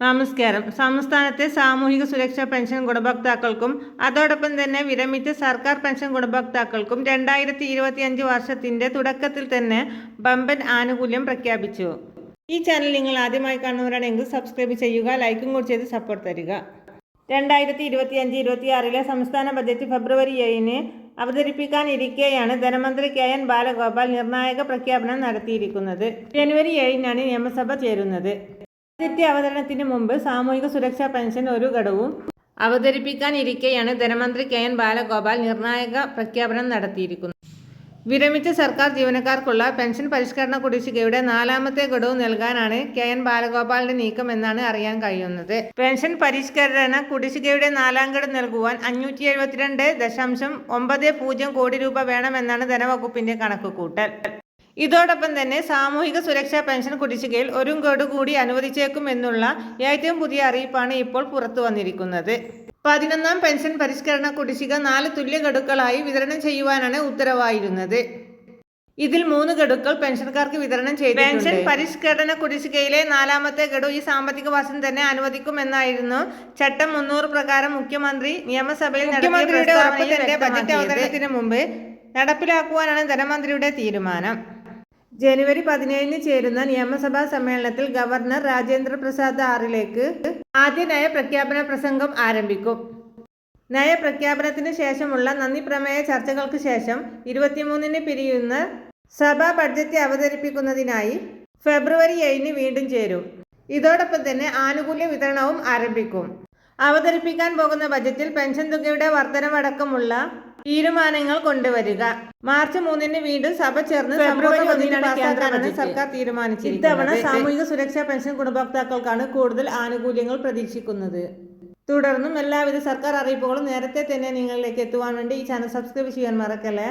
നമസ്കാരം. സംസ്ഥാനത്തെ സാമൂഹിക സുരക്ഷാ പെൻഷൻ ഗുണഭോക്താക്കൾക്കും അതോടൊപ്പം തന്നെ വിരമിച്ച സർക്കാർ പെൻഷൻ ഗുണഭോക്താക്കൾക്കും രണ്ടായിരത്തി വർഷത്തിന്റെ തുടക്കത്തിൽ തന്നെ ബമ്പൻ ആനുകൂല്യം പ്രഖ്യാപിച്ചു. ഈ ചാനൽ നിങ്ങൾ ആദ്യമായി കാണുന്നവരാണെങ്കിൽ സബ്സ്ക്രൈബ് ചെയ്യുക ലൈക്കും കൂടി ചെയ്ത് സപ്പോർട്ട് തരിക. രണ്ടായിരത്തി ഇരുപത്തിയഞ്ച് ഇരുപത്തിയാറിലെ സംസ്ഥാന ബജറ്റ് ഫെബ്രുവരി ഏഴിന് അവതരിപ്പിക്കാനിരിക്കെയാണ് ധനമന്ത്രി കെ എൻ ബാലഗോപാൽ നിർണായക പ്രഖ്യാപനം നടത്തിയിരിക്കുന്നത്. ജനുവരി ഏഴിനാണ് നിയമസഭ ചേരുന്നത്. ബജറ്റ് അവതരണത്തിന് മുമ്പ് സാമൂഹിക സുരക്ഷാ പെൻഷൻ ഒരു ഘടകവും അവതരിപ്പിക്കാനിരിക്കെയാണ് ധനമന്ത്രി കെ എൻ ബാലഗോപാൽ നിർണായക പ്രഖ്യാപനം നടത്തിയിരിക്കുന്നത്. വിരമിച്ച സർക്കാർ ജീവനക്കാർക്കുള്ള പെൻഷൻ പരിഷ്കരണ കുടിശ്ശികയുടെ നാലാമത്തെ ഗഡു നൽകാനാണ് കെ എൻ ബാലഗോപാലിന്റെ നീക്കം എന്നാണ് അറിയാൻ കഴിയുന്നത്. പെൻഷൻ പരിഷ്കരണ കുടിശ്ശികയുടെ നാലാം ഗഡു നൽകുവാൻ അഞ്ഞൂറ്റി എഴുപത്തിരണ്ട് ദശാംശം ഒമ്പത് പൂജ്യം കോടി രൂപ വേണമെന്നാണ് ധനവകുപ്പിന്റെ കണക്കുകൂട്ടൽ. ഇതോടൊപ്പം തന്നെ സാമൂഹിക സുരക്ഷാ പെൻഷൻ കുടിശ്ശികയിൽ ഒരു ഗഡു കൂടി അനുവദിച്ചേക്കുമെന്നുള്ള ഏറ്റവും പുതിയ അറിയിപ്പാണ് ഇപ്പോൾ പുറത്തു വന്നിരിക്കുന്നത്. പതിനൊന്നാം പെൻഷൻ പരിഷ്കരണ കുടിശ്ശിക നാല് തുല്യ ഗഡുക്കളായി വിതരണം ചെയ്യുവാനാണ് ഉത്തരവായിരുന്നത്. ഇതിൽ മൂന്ന് ഗഡുക്കൾ പെൻഷൻകാർക്ക് വിതരണം ചെയ്തു പെൻഷൻ പരിഷ്കരണ കുടിശ്ശികയിലെ നാലാമത്തെ ഗഡു ഈ സാമ്പത്തിക വർഷം തന്നെ അനുവദിക്കുമെന്നായിരുന്നു ചട്ടം മുന്നൂറ് പ്രകാരം മുഖ്യമന്ത്രി നിയമസഭയിൽ മുഖ്യമന്ത്രിയുടെ ബജറ്റ് അവതരണത്തിന് മുമ്പ് നടപ്പിലാക്കുവാനാണ് ധനമന്ത്രിയുടെ തീരുമാനം. ജനുവരി പതിനേഴിന് ചേരുന്ന നിയമസഭാ സമ്മേളനത്തിൽ ഗവർണർ രാജേന്ദ്ര പ്രസാദ് ആറിലേക്ക് ആദ്യ നയപ്രഖ്യാപന പ്രസംഗം ആരംഭിക്കും. നയപ്രഖ്യാപനത്തിന് ശേഷമുള്ള നന്ദി പ്രമേയ ചർച്ചകൾക്ക് ശേഷം ഇരുപത്തിമൂന്നിന് പിരിയുന്ന സഭാ ബഡ്ജറ്റ് അവതരിപ്പിക്കുന്നതിനായി ഫെബ്രുവരി ഏഴിന് വീണ്ടും ചേരും. ഇതോടൊപ്പം തന്നെ ആനുകൂല്യ വിതരണവും ആരംഭിക്കും. അവതരിപ്പിക്കാൻ പോകുന്ന ബജറ്റിൽ പെൻഷൻ തുകയുടെ വർധനവടക്കമുള്ള തീരുമാനങ്ങൾ കൊണ്ടുവരിക. മാർച്ച് മൂന്നിന് വീണ്ടും സഭ ചേർന്ന് കേന്ദ്രമാണ് സർക്കാർ തീരുമാനിച്ചത് ഇത്തവണ സാമൂഹിക സുരക്ഷാ പെൻഷൻ ഗുണഭോക്താക്കൾക്കാണ് കൂടുതൽ ആനുകൂല്യങ്ങൾ പ്രതീക്ഷിക്കുന്നത്. തുടർന്നും എല്ലാവിധ സർക്കാർ അറിയിപ്പുകളും നേരത്തെ തന്നെ നിങ്ങളിലേക്ക് എത്തുവാൻ വേണ്ടി ഈ ചാനൽ സബ്സ്ക്രൈബ് ചെയ്യാൻ മറക്കല്ലേ?